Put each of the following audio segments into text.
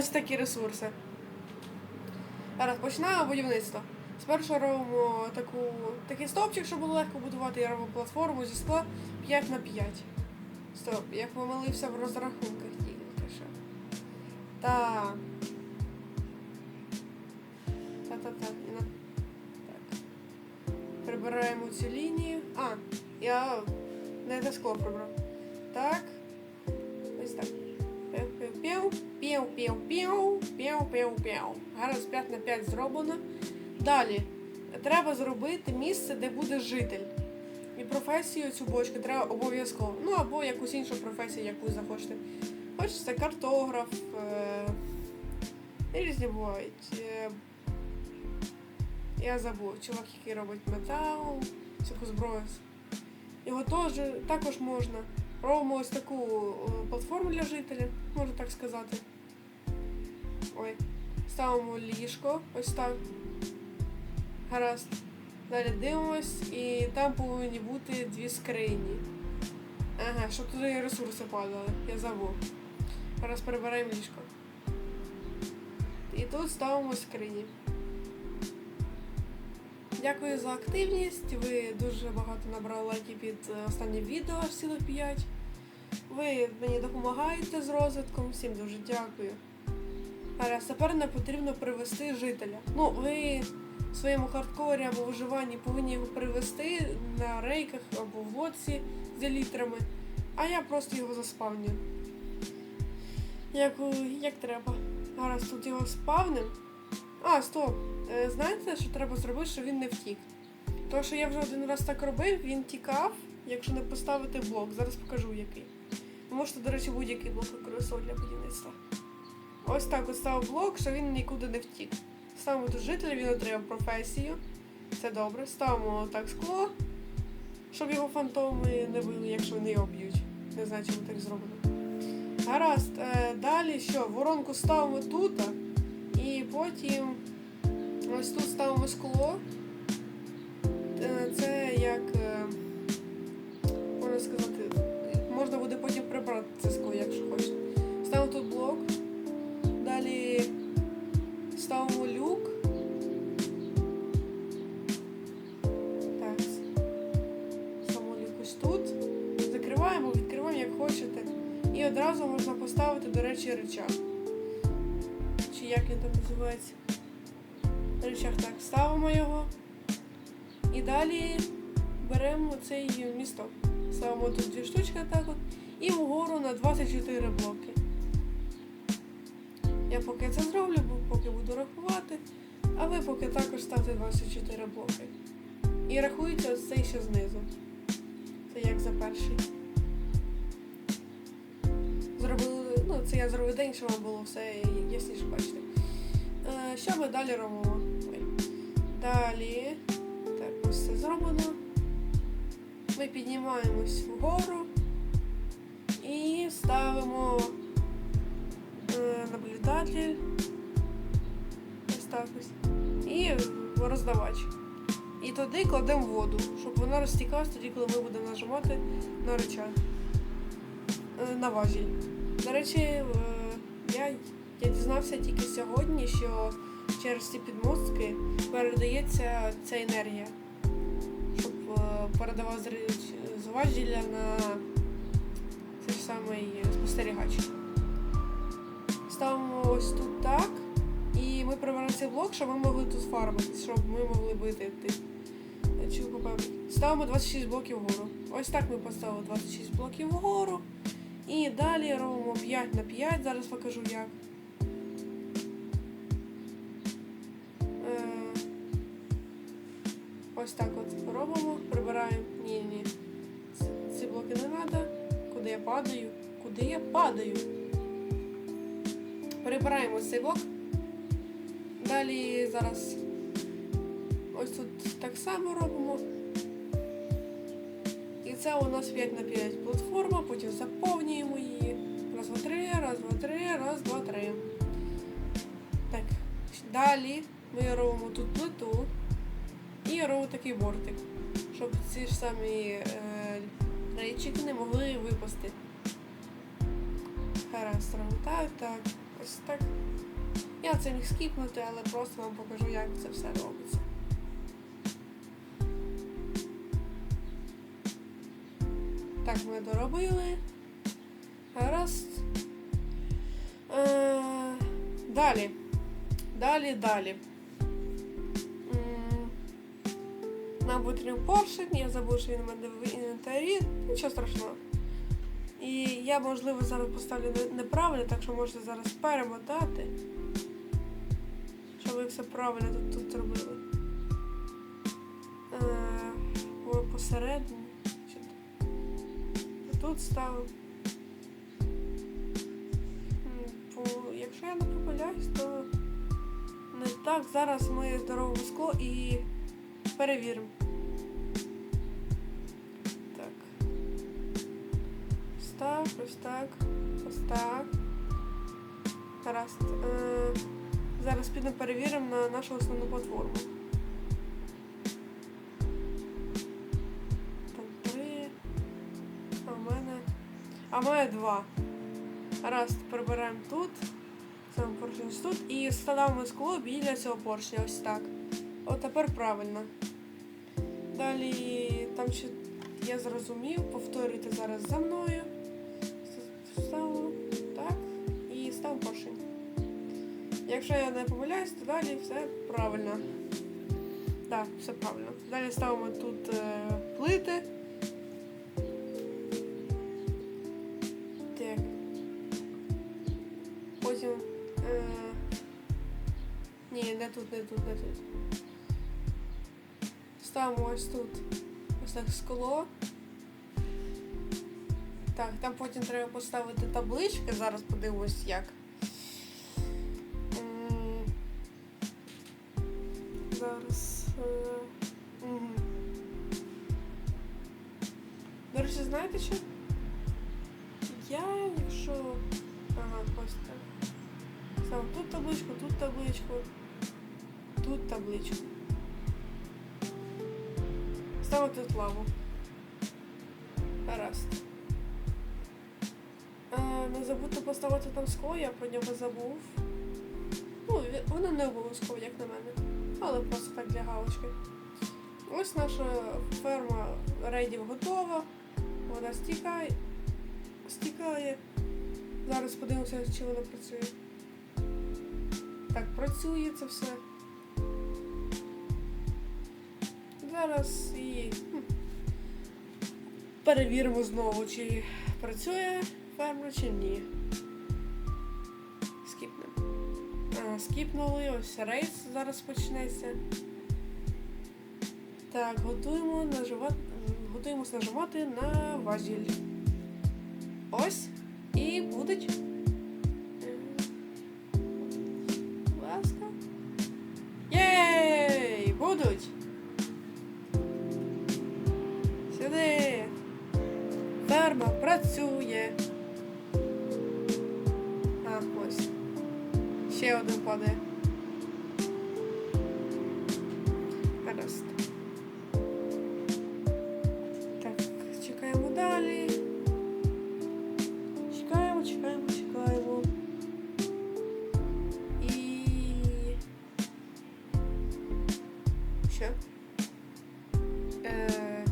Ось такі ресурси. Зараз починаємо будівництво. Спершу робимо таку, такий стовпчик, щоб було легко будувати. Я роблю платформу зі скла 5 на 5. Стоп, я помилився в розрахунках тільки що. Так. Та-та-та. Так. Прибираємо цю лінію. А, я не те скло прибрав. Так. Ось так. Пів-пів-пів, пів-пів-пів, пів-пів-пів. Гаразд 5 на 5 зроблено. Далі. Треба зробити місце, де буде житель. І професію цю бочку треба обов'язково. Ну або якусь іншу професію, яку захочете. Хочеться картограф. Е... Різні бувають. Е... Я забув, чувак, який робить метал, всяку зброю. Його теж також можна. Робимо ось таку е, платформу для жителя, можна так сказати. Ой. Ставимо ліжко, ось так. Гаразд. Далі дивимось, і там повинні бути дві скрині. Ага, щоб туди ресурси падали, я забув. Зараз перебираємо ліжко. І тут ставимо скрині. Дякую за активність. Ви дуже багато набрали лайків під е, останнім відео, цілих 5. Ви мені допомагаєте з розвитком, всім дуже дякую. Зараз тепер не потрібно привести жителя. Ну, ви в своєму хардкорі або виживанні повинні його привести на рейках або в лодці з літрами, а я просто його заспавню. Як, як треба. Зараз тут його спавним. А, стоп. Е, Знаєте, що треба зробити, щоб він не втік? Тому що я вже один раз так робив, він тікав, якщо не поставити блок. Зараз покажу який. Можете, до речі, будь-який блок використовувати для будівництва. Ось так от став блок, що він нікуди не втік. Ставимо тут жителя, він отримав професію. Це добре. Ставимо так скло, щоб його фантоми не били, якщо вони його б'ють. Не знаю, чому так зроблено. Гаразд, е, далі що? Воронку ставимо тут, і потім ось тут ставимо скло. Е, Це як е, можна сказати, можна буде потім прибрати це скло, якщо хочете. Ставимо тут блок. Далі ставимо люк. Так. Ставимо люк ось тут. Закриваємо, відкриваємо як хочете. І одразу можна поставити, до речі, речах. Чи як він там називається? Речах так, ставимо його. І далі беремо цей місток. Ставимо тут дві штучки так от. І вгору на 24 блоки. Я поки це зроблю, поки буду рахувати. А ви поки також ставте 24 блоки. І рахується ось цей ще знизу. Це як за перший. Зробили, ну це я зробив день, щоб вам було все ясніше бачити. Е, що ми далі робимо? Далі. Так, це зроблено. Ми піднімаємось вгору і ставимо е, наблюдатель. Ось так ось. І роздавач. І туди кладемо воду, щоб вона розтікалась тоді, коли ми будемо нажимати на рычаг. Е, На важіль. До речі, е, я, я дізнався тільки сьогодні, що через ці підмостки передається ця енергія, щоб е, передавав з, ри- з важіля на цей ж самий спостерігач. Ставимо ось тут так. І ми прибираємо цей блок, щоб ми могли тут фармитись, щоб ми могли бити. Ставимо 26 блоків вгору. Ось так ми поставили 26 блоків вгору. І далі робимо 5 на 5. Зараз покажу як. Ось так от робимо, прибираємо. Ні, ні. Ці- блоки не треба. Куди я падаю? Куди я падаю? Прибираємо цей блок. Далі зараз ось тут так само робимо. І це у нас 5 на 5 платформа, потім заповнюємо її. Раз, два, три, раз, два, три, раз, два, три. Так. Далі ми робимо тут плиту і робимо такий бортик, щоб ці ж самі е, рейчики не могли випасти. Гаразд, робимо так, так. Ось так. Я це міг скіпнути, але просто вам покажу, як це все робиться. Так, ми доробили. Гаразд. Е, далі. Далі, далі. Нам потрібен поршень, я забув, що він у мене в інвентарі. Нічого страшного. І я, можливо, зараз поставлю неправильно, так що можете зараз перемотати. Щоб ви все правильно тут, тут зробили. Е, посередині. Тут? Ставив. Якщо я не помиляюсь, то не так. Зараз ми здорове скло і перевіримо. Ось так, ось так. Гаразд. Е, зараз підемо перевіримо на нашу основну платформу. Там три. А в мене. А в мене два. Гаразд, прибираємо тут. Саме поршень тут. І ставимо скло біля цього поршня. Ось так. От тепер правильно. Далі там ще я зрозумів, повторюйте зараз за мною. Ставимо так і став поршень. Якщо я не помиляюсь, то далі все правильно. Так, все правильно. Далі ставимо тут е, плити. Так. Потім. Е, ні, не тут, не тут, не тут. Ставимо ось тут ось так скло. Так, там потім треба поставити таблички, зараз подивимось як. Зараз. е. До речі, знаєте що? Я, якщо. Ага, ось так. Став тут табличку, тут табличку, тут табличку. Ставимо тут лаву. Гаразд. Не забудьте поставити там скло, я про нього забув. Ну, воно не обов'язково, як на мене. Але просто так для галочки. Ось наша ферма рейдів готова. Вона стікає. стікає. Зараз подивимося, чи вона працює. Так, працює це все. Зараз і хм, перевіримо знову, чи працює ферма, чи ні. Скіпнемо. Скіпнули, ось рейс зараз почнеться. Так, готуємо наживати, готуємось нажимати на важіль. Ось. І будуть. Будь ласка. Єй! Будуть! Сюди! Ферма працює. Ще один падає. Гаразд. Так, чекаємо далі. Чекаємо, чекаємо, чекаємо. І. Що? Е...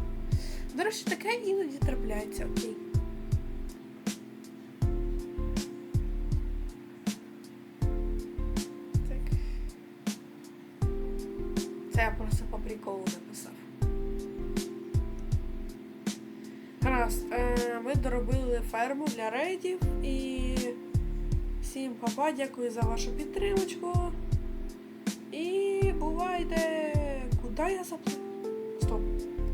До речі, таке іноді трапляється, Це я просто по приколу написав. Гаразд, е, ми доробили ферму для рейдів і всім папа, дякую за вашу підтримочку. І бувайте! Куди я запис? Стоп.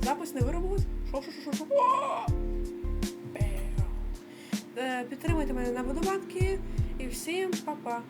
Запис не виробилось? Що, що, що, що, що? О! Е, Підтримуйте мене на водобанки і всім па-па.